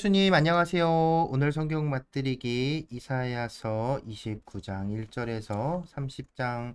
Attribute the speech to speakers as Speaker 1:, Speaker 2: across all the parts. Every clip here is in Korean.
Speaker 1: 예수님 안녕하세요. 오늘 성경 맛들이기 이사야서 29장 1절에서 30장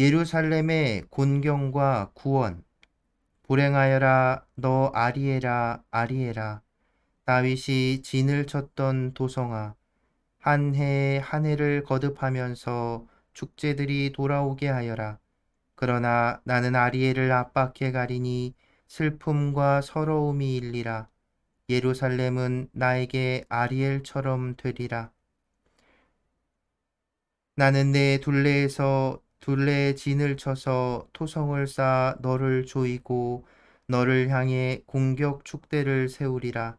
Speaker 1: 예루살렘의 곤경과 구원. 불행하여라 너 아리에라 아리에라 다윗이 진을 쳤던 도성아 한해한 해를 거듭하면서 축제들이 돌아오게 하여라 그러나 나는 아리엘을 압박해 가리니 슬픔과 서러움이 일리라. 예루살렘은 나에게 아리엘처럼 되리라. 나는 내 둘레에서 둘레에 진을 쳐서 토성을 쌓아 너를 조이고 너를 향해 공격 축대를 세우리라.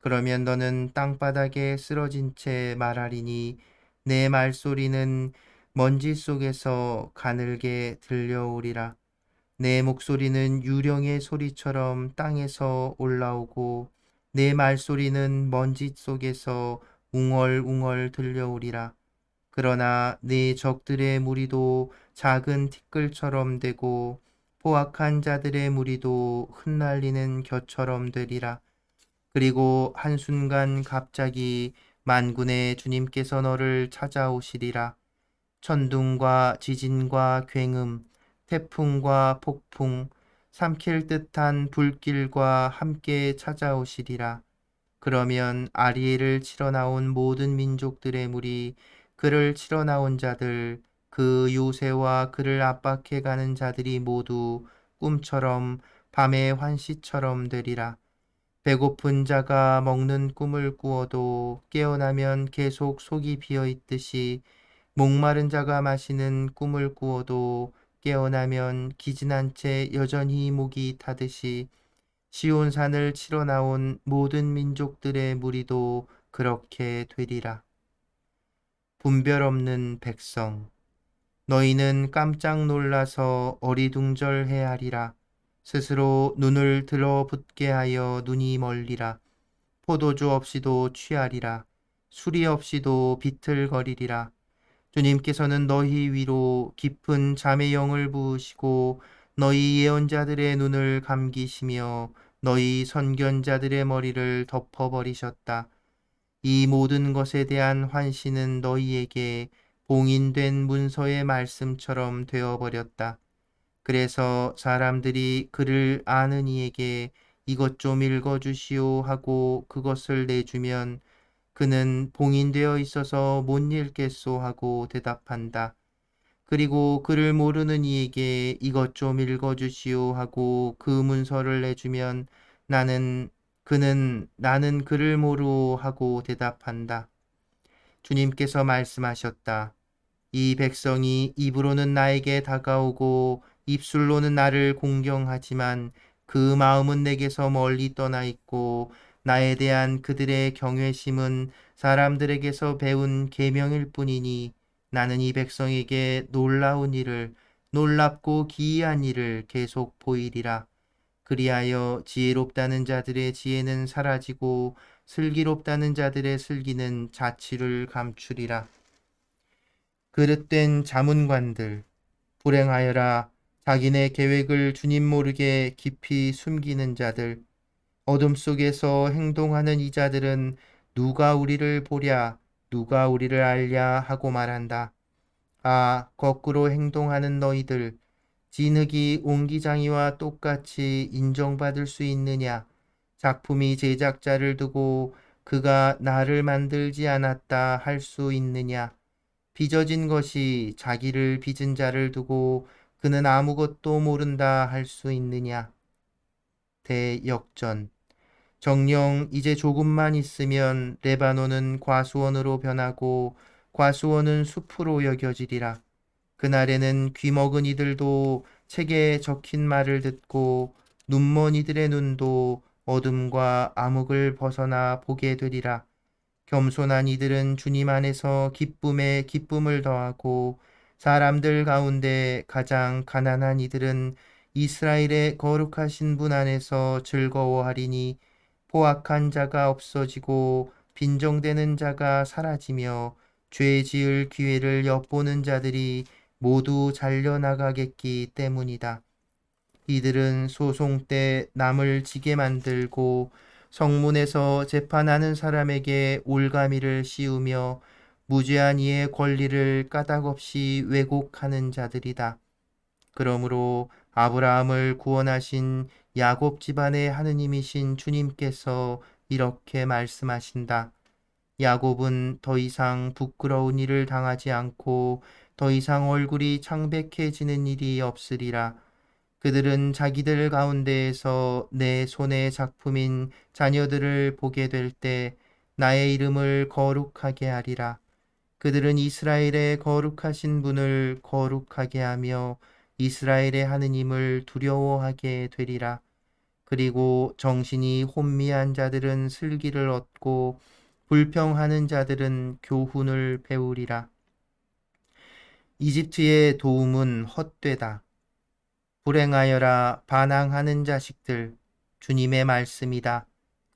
Speaker 1: 그러면 너는 땅바닥에 쓰러진 채 말하리니 내 말소리는 먼지 속에서 가늘게 들려오리라. 내 목소리는 유령의 소리처럼 땅에서 올라오고 내 말소리는 먼지 속에서 웅얼웅얼 들려오리라. 그러나 내 적들의 무리도 작은 티끌처럼 되고 포악한 자들의 무리도 흩날리는 겨처럼 되리라. 그리고 한순간 갑자기 만군의 주님께서 너를 찾아오시리라. 천둥과 지진과 굉음, 태풍과 폭풍, 삼킬 듯한 불길과 함께 찾아오시리라. 그러면 아리엘을 치러 나온 모든 민족들의 무리, 그를 치러 나온 자들, 그 요새와 그를 압박해 가는 자들이 모두 꿈처럼 밤의 환시처럼 되리라. 배고픈 자가 먹는 꿈을 꾸어도 깨어나면 계속 속이 비어 있듯이 목마른 자가 마시는 꿈을 꾸어도 깨어나면 기진한 채 여전히 목이 타듯이 시온산을 치러 나온 모든 민족들의 무리도 그렇게 되리라. 분별 없는 백성 너희는 깜짝 놀라서 어리둥절해 하리라. 스스로 눈을 들어붙게 하여 눈이 멀리라. 포도주 없이도 취하리라. 술이 없이도 비틀거리리라. 주님께서는 너희 위로 깊은 잠의 영을 부으시고 너희 예언자들의 눈을 감기시며 너희 선견자들의 머리를 덮어버리셨다. 이 모든 것에 대한 환시는 너희에게 봉인된 문서의 말씀처럼 되어버렸다. 그래서 사람들이 그를 아는 이에게 이것 좀 읽어주시오 하고 그것을 내주면 그는 봉인되어 있어서 못 읽겠소 하고 대답한다. 그리고 그를 모르는 이에게 이것 좀 읽어주시오 하고 그 문서를 내주면 나는 그는 나는 그를 모르오 하고 대답한다. 주님께서 말씀하셨다. 이 백성이 입으로는 나에게 다가오고 입술로는 나를 공경하지만 그 마음은 내게서 멀리 떠나 있고 나에 대한 그들의 경외심은 사람들에게서 배운 계명일 뿐이니 나는 이 백성에게 놀라운 일을 놀랍고 기이한 일을 계속 보이리라. 그리하여 지혜롭다는 자들의 지혜는 사라지고 슬기롭다는 자들의 슬기는 자취를 감추리라. 그릇된 자문관들 불행하여라 자기네 계획을 주님 모르게 깊이 숨기는 자들 어둠 속에서 행동하는 이 자들은 누가 우리를 보랴, 누가 우리를 알랴 하고 말한다. 아, 거꾸로 행동하는 너희들, 진흙이 옹기장이와 똑같이 인정받을 수 있느냐? 작품이 제작자를 두고 그가 나를 만들지 않았다 할 수 있느냐? 빚어진 것이 자기를 빚은 자를 두고 그는 아무것도 모른다 할 수 있느냐? 대역전 정령 이제 조금만 있으면 레바논은 과수원으로 변하고 과수원은 숲으로 여겨지리라. 그날에는 귀먹은 이들도 책에 적힌 말을 듣고 눈먼 이들의 눈도 어둠과 암흑을 벗어나 보게 되리라. 겸손한 이들은 주님 안에서 기쁨에 기쁨을 더하고 사람들 가운데 가장 가난한 이들은 이스라엘의 거룩하신 분 안에서 즐거워하리니 포악한 자가 없어지고 빈정되는 자가 사라지며 죄 지을 기회를 엿보는 자들이 모두 잘려나가겠기 때문이다. 이들은 소송 때 남을 지게 만들고 성문에서 재판하는 사람에게 올가미를 씌우며 무죄한 이의 권리를 까닭없이 왜곡하는 자들이다. 그러므로 아브라함을 구원하신 야곱 집안의 하느님이신 주님께서 이렇게 말씀하신다. 야곱은 더 이상 부끄러운 일을 당하지 않고 더 이상 얼굴이 창백해지는 일이 없으리라. 그들은 자기들 가운데에서 내 손의 작품인 자녀들을 보게 될 때 나의 이름을 거룩하게 하리라. 그들은 이스라엘의 거룩하신 분을 거룩하게 하며 이스라엘의 하느님을 두려워하게 되리라. 그리고 정신이 혼미한 자들은 슬기를 얻고 불평하는 자들은 교훈을 배우리라. 이집트의 도움은 헛되다. 불행하여라 반항하는 자식들 주님의 말씀이다.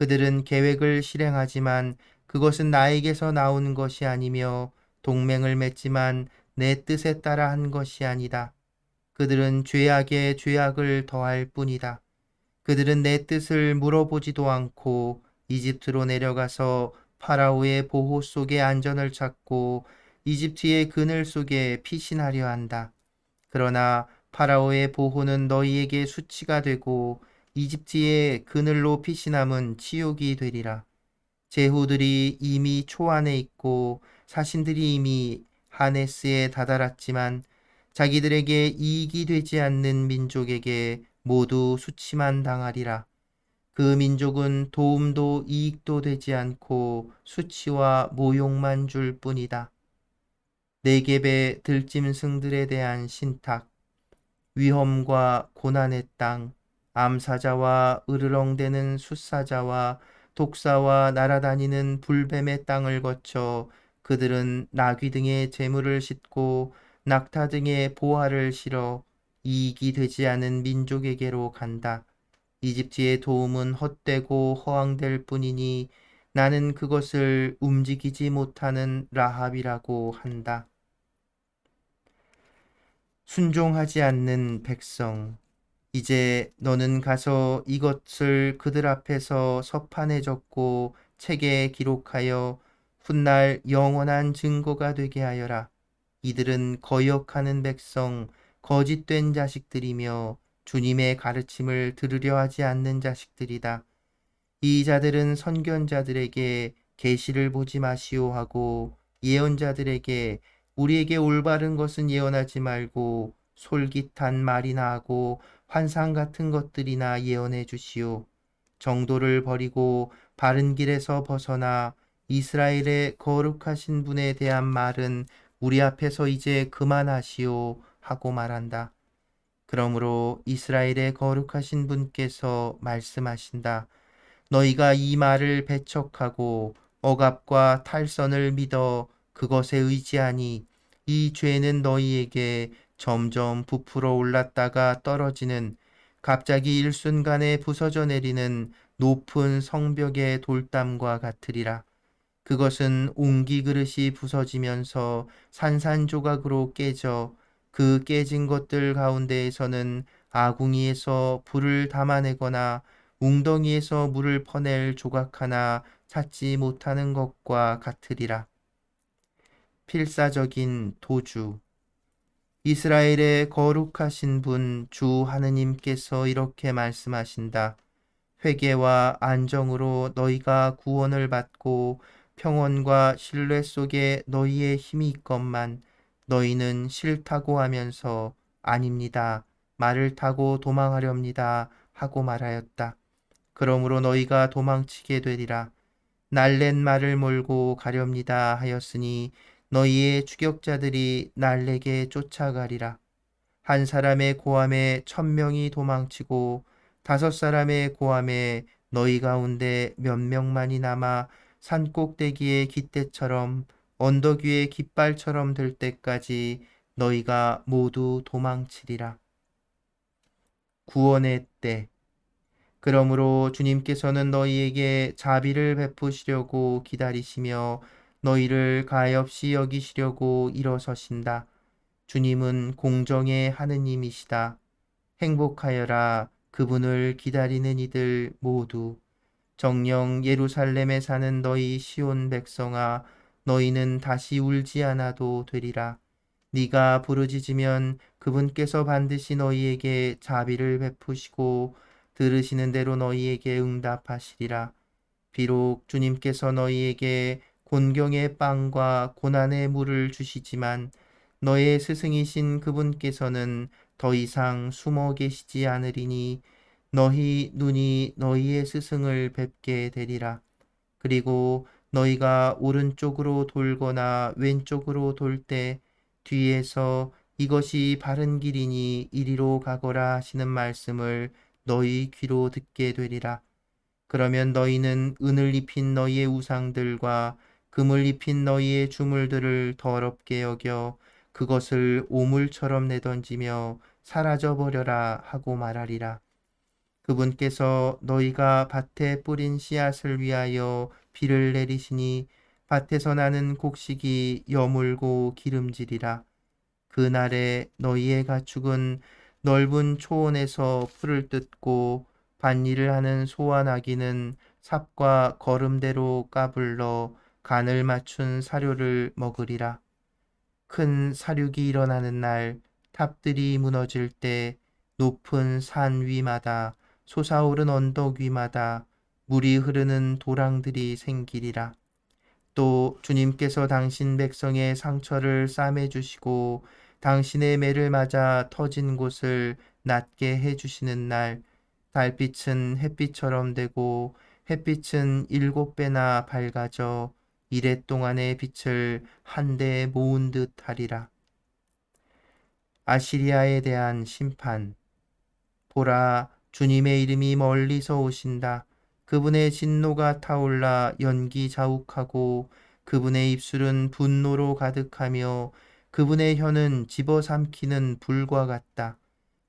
Speaker 1: 그들은 계획을 실행하지만 그것은 나에게서 나온 것이 아니며 동맹을 맺지만 내 뜻에 따라 한 것이 아니다. 그들은 죄악에 죄악을 더할 뿐이다. 그들은 내 뜻을 물어보지도 않고 이집트로 내려가서 파라오의 보호 속에 안전을 찾고 이집트의 그늘 속에 피신하려 한다. 그러나 파라오의 보호는 너희에게 수치가 되고 이집트의 그늘로 피신함은 치욕이 되리라. 제후들이 이미 초안에 있고 사신들이 이미 하네스에 다다랐지만 자기들에게 이익이 되지 않는 민족에게 모두 수치만 당하리라. 그 민족은 도움도 이익도 되지 않고 수치와 모욕만 줄 뿐이다. 네겝의 들짐승들에 대한 신탁, 위험과 고난의 땅, 암사자와 으르렁대는 숫사자와 독사와 날아다니는 불뱀의 땅을 거쳐 그들은 나귀 등의 재물을 싣고 낙타 등의 보화를 실어 이익이 되지 않은 민족에게로 간다. 이집트의 도움은 헛되고 허황될 뿐이니 나는 그것을 움직이지 못하는 라합이라고 한다. 순종하지 않는 백성. 이제 너는 가서 이것을 그들 앞에서 서판에 적고 책에 기록하여 훗날 영원한 증거가 되게 하여라. 이들은 거역하는 백성, 거짓된 자식들이며 주님의 가르침을 들으려 하지 않는 자식들이다. 이 자들은 선견자들에게 계시를 보지 마시오 하고 예언자들에게 우리에게 올바른 것은 예언하지 말고 솔깃한 말이나 하고 환상 같은 것들이나 예언해 주시오. 정도를 버리고 바른 길에서 벗어나 이스라엘의 거룩하신 분에 대한 말은 우리 앞에서 이제 그만하시오 하고 말한다. 그러므로 이스라엘의 거룩하신 분께서 말씀하신다. 너희가 이 말을 배척하고 억압과 탈선을 믿어 그것에 의지하니 이 죄는 너희에게 점점 부풀어 올랐다가 떨어지는 갑자기 일순간에 부서져 내리는 높은 성벽의 돌담과 같으리라. 그것은 옹기 그릇이 부서지면서 산산조각으로 깨져 그 깨진 것들 가운데에서는 아궁이에서 불을 담아내거나 웅덩이에서 물을 퍼낼 조각 하나 찾지 못하는 것과 같으리라. 필사적인 도주 이스라엘의 거룩하신 분 주 하느님께서 이렇게 말씀하신다. 회개와 안정으로 너희가 구원을 받고 평온과 신뢰 속에 너희의 힘이 있건만 너희는 싫다고 하면서 아닙니다. 말을 타고 도망하렵니다. 하고 말하였다. 그러므로 너희가 도망치게 되리라. 날랜 말을 몰고 가렵니다 하였으니 너희의 추격자들이 날래게 쫓아가리라. 한 사람의 고함에 천 명이 도망치고 다섯 사람의 고함에 너희 가운데 몇 명만이 남아 산꼭대기의 깃대처럼 언덕 위의 깃발처럼 될 때까지 너희가 모두 도망치리라. 구원의 때. 그러므로 주님께서는 너희에게 자비를 베푸시려고 기다리시며 너희를 가엾이 여기시려고 일어서신다. 주님은 공정의 하느님이시다. 행복하여라 그분을 기다리는 이들 모두. 정령 예루살렘에 사는 너희 시온 백성아 너희는 다시 울지 않아도 되리라. 네가 부르짖으면 그분께서 반드시 너희에게 자비를 베푸시고 들으시는 대로 너희에게 응답하시리라. 비록 주님께서 너희에게 곤경의 빵과 고난의 물을 주시지만 너의 스승이신 그분께서는 더 이상 숨어 계시지 않으리니 너희 눈이 너희의 스승을 뵙게 되리라. 그리고 너희가 오른쪽으로 돌거나 왼쪽으로 돌 때 뒤에서 이것이 바른 길이니 이리로 가거라 하시는 말씀을 너희 귀로 듣게 되리라. 그러면 너희는 은을 입힌 너희의 우상들과 금을 입힌 너희의 주물들을 더럽게 여겨 그것을 오물처럼 내던지며 사라져 버려라 하고 말하리라. 그분께서 너희가 밭에 뿌린 씨앗을 위하여 비를 내리시니 밭에서 나는 곡식이 여물고 기름지리라. 그 날에 너희의 가축은 넓은 초원에서 풀을 뜯고 밭일을 하는 소와 나귀는 삽과 걸음대로 까불러 간을 맞춘 사료를 먹으리라. 큰 사륙이 일어나는 날 탑들이 무너질 때 높은 산 위마다 솟아오른 언덕 위마다 물이 흐르는 도랑들이 생기리라. 또 주님께서 당신 백성의 상처를 싸매 주시고 당신의 매를 맞아 터진 곳을 낫게 해 주시는 날 달빛은 햇빛처럼 되고 햇빛은 일곱 배나 밝아져 이래 동안의 빛을 한데 모은 듯 하리라. 아시리아에 대한 심판. 보라, 주님의 이름이 멀리서 오신다. 그분의 진노가 타올라 연기 자욱하고 그분의 입술은 분노로 가득하며 그분의 혀는 집어삼키는 불과 같다.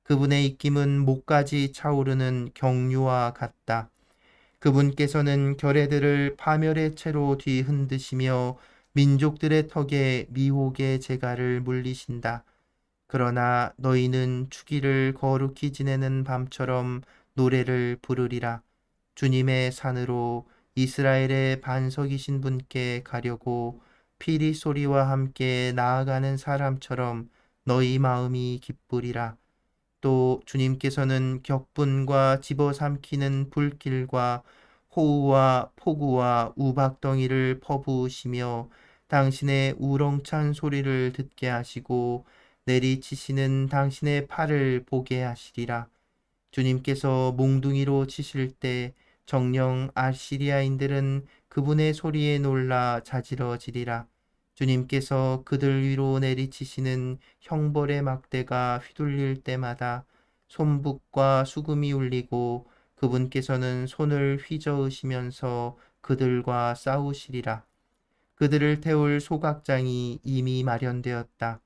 Speaker 1: 그분의 입김은 목까지 차오르는 경류와 같다. 그분께서는 결애들을 파멸의 채로 뒤흔드시며 민족들의 턱에 미혹의 재갈을 물리신다. 그러나 너희는 추기를 거룩히 지내는 밤처럼 노래를 부르리라. 주님의 산으로 이스라엘의 반석이신 분께 가려고 피리 소리와 함께 나아가는 사람처럼 너희 마음이 기쁘리라. 또 주님께서는 격분과 집어삼키는 불길과 호우와 폭우와 우박덩이를 퍼부으시며 당신의 우렁찬 소리를 듣게 하시고 내리치시는 당신의 팔을 보게 하시리라. 주님께서 몽둥이로 치실 때 정령 아시리아인들은 그분의 소리에 놀라 자지러지리라. 주님께서 그들 위로 내리치시는 형벌의 막대가 휘둘릴 때마다 손북과 수금이 울리고 그분께서는 손을 휘저으시면서 그들과 싸우시리라. 그들을 태울 소각장이 이미 마련되었다.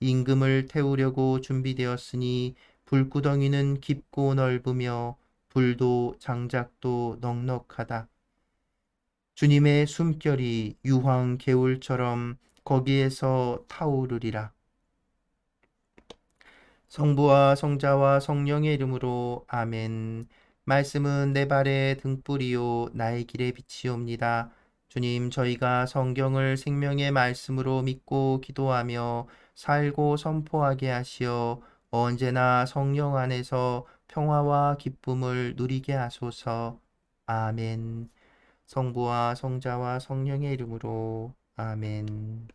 Speaker 1: 임금을 태우려고 준비되었으니 불구덩이는 깊고 넓으며 불도 장작도 넉넉하다. 주님의 숨결이 유황 개울처럼 거기에서 타오르리라. 성부와 성자와 성령의 이름으로 아멘. 말씀은 내 발의 등불이요 나의 길의 빛이옵니다. 주님, 저희가 성경을 생명의 말씀으로 믿고 기도하며 살고 선포하게 하시어 언제나 성령 안에서 평화와 기쁨을 누리게 하소서. 아멘. 성부와 성자와 성령의 이름으로 아멘.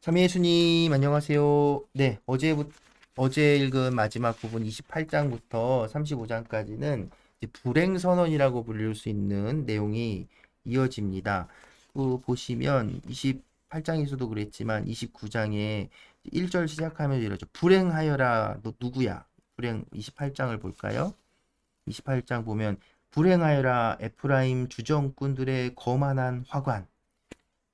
Speaker 1: 참 예수님 안녕하세요. 네, 어제 어제 읽은 마지막 부분 28장부터 35장까지는 불행 선언이라고 불릴 수 있는 내용이 이어집니다. 그 보시면 28장에서도 그랬지만 29장에 1절 시작하면 이러죠. 불행하여라 너 누구야? 불행 28장을 볼까요? 28장 보면 불행하여라 에프라임 주정꾼들의 거만한 화관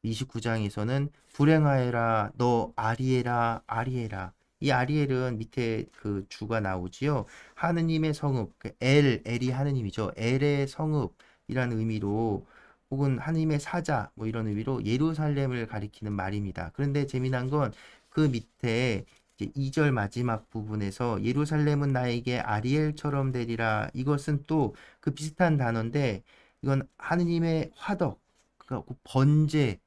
Speaker 1: 29장에서는 불행하여라 너 아리에라 아리에라 이 아리엘은 밑에 그 주가 나오지요. 하느님의 성읍, 그 엘, 엘이 하느님이죠. 엘의 성읍이라는 의미로 혹은 하느님의 사자 뭐 이런 의미로 예루살렘을 가리키는 말입니다. 그런데 재미난 건 그 밑에 이제 2절 마지막 부분에서 예루살렘은 나에게 아리엘처럼 되리라 이것은 또 그 비슷한 단어인데 이건 하느님의 화덕, 그러니까 번제,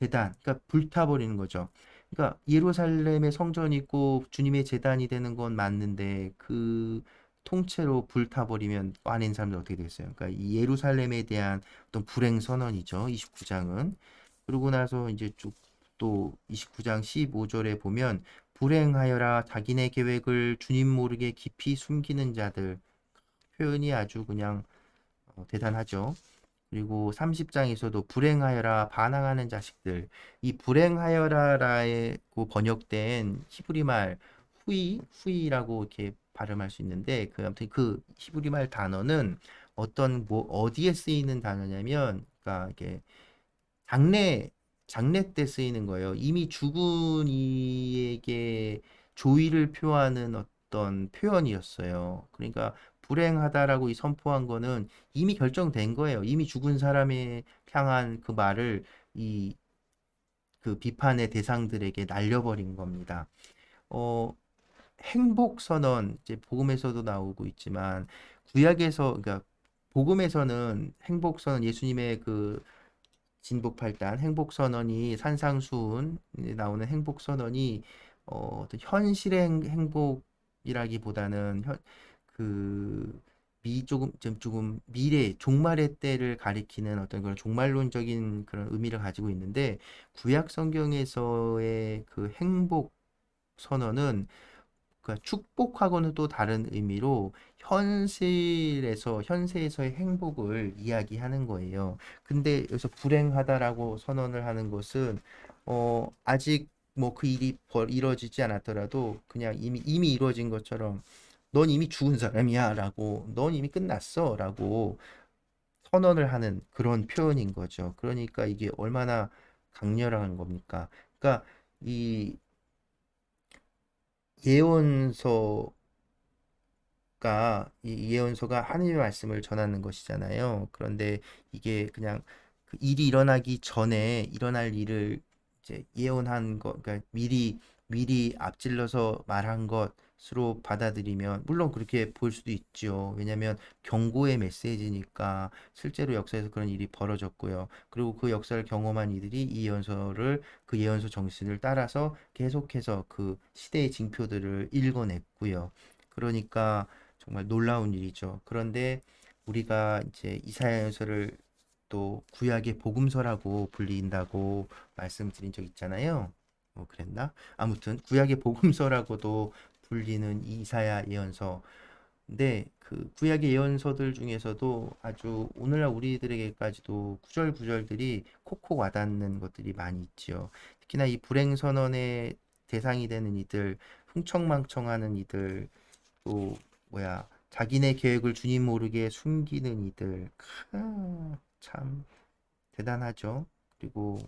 Speaker 1: 재단, 그러니까 불타버리는 거죠. 그러니까 예루살렘에 성전이 있고 주님의 재단이 되는 건 맞는데 그 통째로 불타버리면 아닌 사람들 어떻게 되겠어요? 그러니까 이 예루살렘에 대한 어떤 불행 선언이죠. 29장은. 그러고 나서 이제 쭉 또 29장 15절에 보면 불행하여라 자기네 계획을 주님 모르게 깊이 숨기는 자들 표현이 아주 그냥 어, 대단하죠. 그리고 30장에서도 불행하여라 반항하는 자식들 이 불행하여라라고 번역된 히브리 말 후이 후이라고 이렇게 발음할 수 있는데 그 아무튼 그 히브리 말 단어는 어떤 뭐 어디에 쓰이는 단어냐면 그러니까 이게 장례 장례 때 쓰이는 거예요. 이미 죽은 이에게 조의를 표하는 어떤 표현이었어요. 그러니까 불행하다라고 이 선포한 거는 이미 결정된 거예요. 이미 죽은 사람에 향한 그 말을 이 그 비판의 대상들에게 날려버린 겁니다. 어, 행복 선언 이제 복음에서도 나오고 있지만 구약에서 그러니까 복음에서는 행복 선언 예수님의 그 진복 팔단 행복 선언이 산상수훈 나오는 행복 선언이 어, 어떤 현실의 행- 행복이라기보다는 현, 그 미 조금 좀 조금 미래 종말의 때를 가리키는 어떤 그런 종말론적인 그런 의미를 가지고 있는데 구약 성경에서의 그 행복 선언은 그러니까 축복하고는 또 다른 의미로 현실에서 현세에서의 행복을 이야기하는 거예요. 근데 여기서 불행하다라고 선언을 하는 것은 어 아직 뭐 그 일이 벌 이루어지지 않았더라도 그냥 이미 이미 이루어진 것처럼 넌 이미 죽은 사람이야라고 넌 이미 끝났어라고 선언을 하는 그런 표현인 거죠. 그러니까 이게 얼마나 강렬한 겁니까? 그러니까 이 예언서가 이 예언서가 하나님의 말씀을 전하는 것이잖아요. 그런데 이게 그냥 그 일이 일어나기 전에 일어날 일을 이제 예언한 것, 그러니까 미리 미리 앞질러서 말한 것 으로 받아들이면 물론 그렇게 볼 수도 있죠. 왜냐하면 경고의 메시지니까 실제로 역사에서 그런 일이 벌어졌고요. 그리고 그 역사를 경험한 이들이 이 예언서를 그 예언서 정신을 따라서 계속해서 그 시대의 징표들을 읽어냈고요. 그러니까 정말 놀라운 일이죠. 그런데 우리가 이제 이사야서를 또 구약의 복음서라고 불린다고 말씀드린 적 있잖아요. 뭐 그랬나? 아무튼 구약의 복음서라고도 불리는 이사야 예언서. 근데 그 구약의 예언서들 중에서도 아주 오늘날 우리들에게까지도 구절구절들이 콕콕 와닿는 것들이 많이 있지요. 특히나 이 불행 선언의 대상이 되는 이들, 흥청망청하는 이들, 또 뭐야 자기네 계획을 주님 모르게 숨기는 이들, 크, 참 대단하죠. 그리고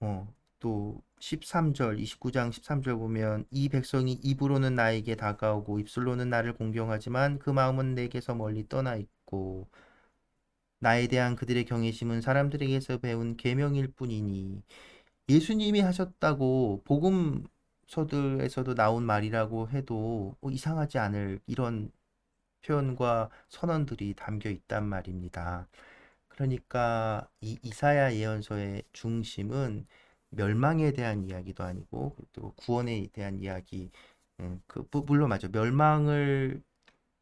Speaker 1: 어, 또 13절, 29장 13절 보면 이 백성이 입으로는 나에게 다가오고 입술로는 나를 공경하지만 그 마음은 내게서 멀리 떠나 있고 나에 대한 그들의 경외심은 사람들에게서 배운 계명일 뿐이니 예수님이 하셨다고 복음서들에서도 나온 말이라고 해도 어, 이상하지 않을 이런 표현과 선언들이 담겨 있단 말입니다. 그러니까 이 이사야 예언서의 중심은 멸망에 대한 이야기도 아니고 또 구원에 대한 이야기. 음, 그 무- 물론 맞아. 멸망을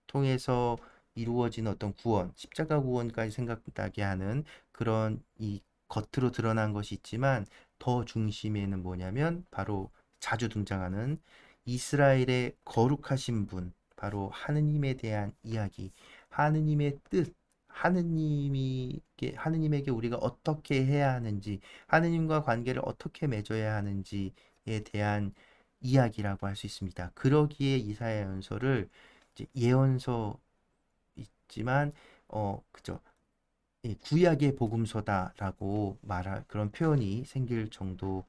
Speaker 1: 통해서 이루어진 어떤 구원, 십자가 구원까지 생각나게 하는 그런 이 겉으로 드러난 것이 있지만 더 중심에는 뭐냐면 바로 자주 등장하는 이스라엘의 거룩하신 분, 바로 하느님에 대한 이야기, 하느님의 뜻, 하느님이 하느님에게 우리가 어떻게 해야 하는지, 하느님과 관계를 어떻게 맺어야 하는지에 대한 이야기라고 할 수 있습니다. 그러기에 이사야 연서를 예언서 있지만 어 그죠 예, 구약의 복음서다라고 말할 그런 표현이 생길 정도인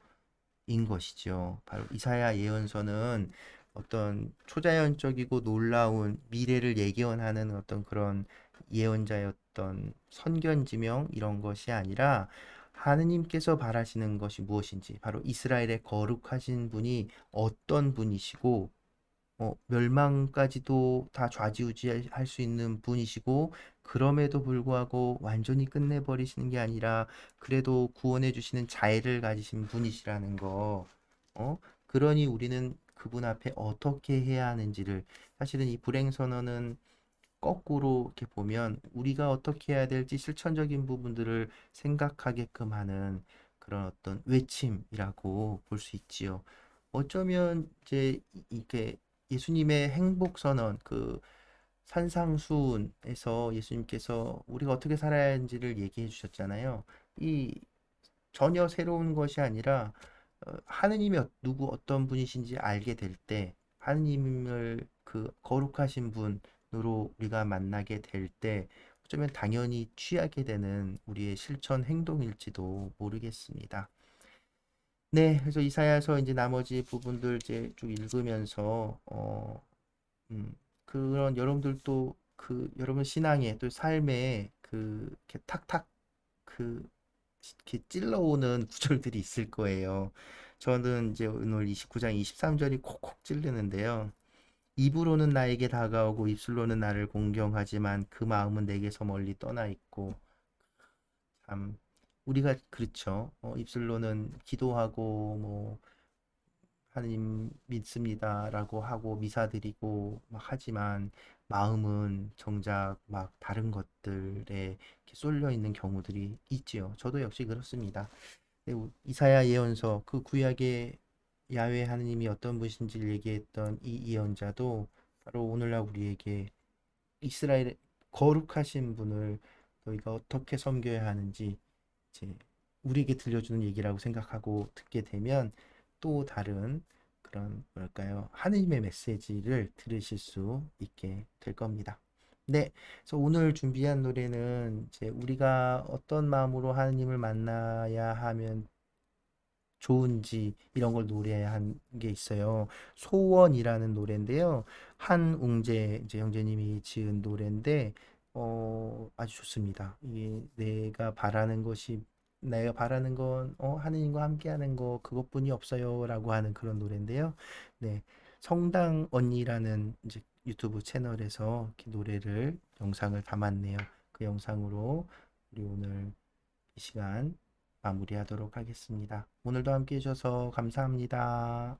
Speaker 1: 것이죠. 바로 이사야 예언서는 어떤 초자연적이고 놀라운 미래를 예견하는 어떤 그런 예언자 였던 선견지명 이런 것이 아니라 하느님께서 바라시는 것이 무엇인지 바로 이스라엘의 거룩하신 분이 어떤 분이시고 어, 멸망까지도 다 좌지우지할 수 있는 분이시고 그럼에도 불구하고 완전히 끝내버리시는 게 아니라 그래도 구원해 주시는 자애를 가지신 분이시라는 거. 어? 그러니 우리는 그분 앞에 어떻게 해야 하는지를 사실은 이 불행 선언은 거꾸로 이렇게 보면 우리가 어떻게 해야 될지 실천적인 부분들을 생각하게끔 하는 그런 어떤 외침이라고 볼 수 있지요. 어쩌면 이제 이렇게 예수님의 행복 선언, 그 산상수훈에서 예수님께서 우리가 어떻게 살아야 하는지를 얘기해 주셨잖아요. 이 전혀 새로운 것이 아니라 어, 하느님이 어- 누구 어떤 분이신지 알게 될 때, 하느님을 그 거룩하신 분 으로 우리가 만나게 될 때, 어쩌면 당연히 취하게 되는 우리의 실천 행동일지도 모르겠습니다. 네, 그래서 이사야서 이제 나머지 부분들 이제 쭉 읽으면서 어, 음, 그런 여러분들도 그 여러분 신앙의 또 삶에 그 이렇게 탁탁 그 이렇게 찔러오는 구절들이 있을 거예요. 저는 이제 오늘 29장 23절이 콕콕 찔르는데요. 입으로는 나에게 다가오고 입술로는 나를 공경하지만 그 마음은 내게서 멀리 떠나 있고 참 우리가 그렇죠. 어, 입술로는 기도하고 뭐 하나님 믿습니다라고 하고 미사 드리고 막 하지만 마음은 정작 막 다른 것들에 쏠려 있는 경우들이 있지요. 저도 역시 그렇습니다. 네, 우- 이사야 예언서 그 구약의 야훼 하느님이 어떤 분이신지를 얘기했던 이 예언자도 바로 오늘날 우리에게 이스라엘의 거룩하신 분을 너희가 어떻게 섬겨야 하는지 이제 우리에게 들려주는 얘기라고 생각하고 듣게 되면 또 다른 그런 뭐랄까요 하느님의 메시지를 들으실 수 있게 될 겁니다. 네, 그래서 오늘 준비한 노래는 이제 우리가 어떤 마음으로 하느님을 만나야 하면 좋은지 이런 걸 노래한 게 있어요. 소원이라는 노래인데요. 한웅재 이제 형제님이 지은 노래인데 어 아주 좋습니다. 이게 내가 바라는 것이 내가 바라는 건 어, 하느님과 함께하는 거 그것뿐이 없어요라고 하는 그런 노래인데요. 네, 성당 언니라는 이제 유튜브 채널에서 노래를 영상을 담았네요. 그 영상으로 우리 오늘 이 시간 마무리하도록 하겠습니다. 오늘도 함께 해주셔서 감사합니다.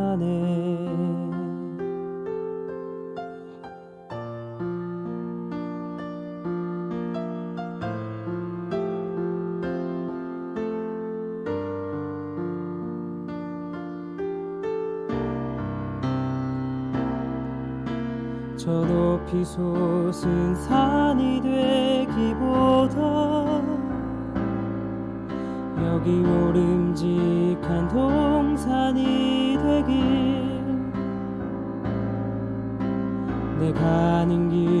Speaker 2: 높이 솟은 산이 되기보다 여기 오름직한 동산이 되길. 내 가는 길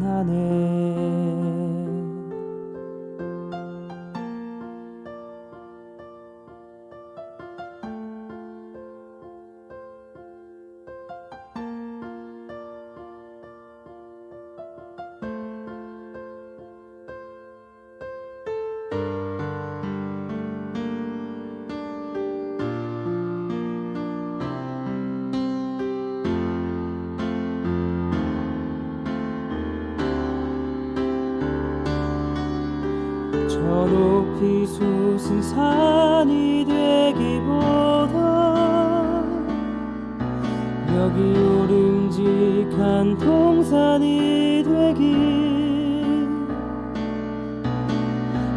Speaker 2: 저 높이 솟은 산이 되기보다 여기 오름직한 동산이 되길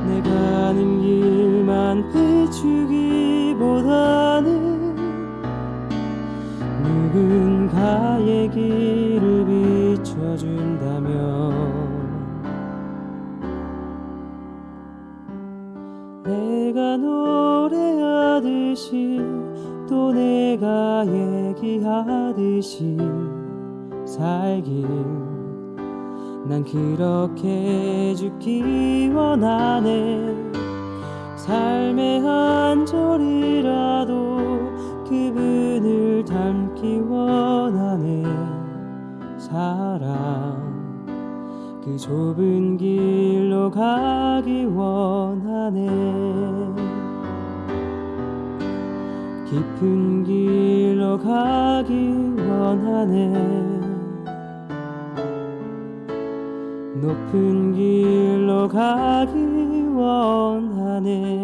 Speaker 2: 내 가는 길만 비추기보다는 누군가의 길 얘기하듯이 살길. 난 그렇게 죽기 원하네. 삶의 한 절이라도 그분을 닮기 원하네. 사랑 그 좁은 길로 가기 원하네. 깊은 원하네 높은 길로 가기 원하네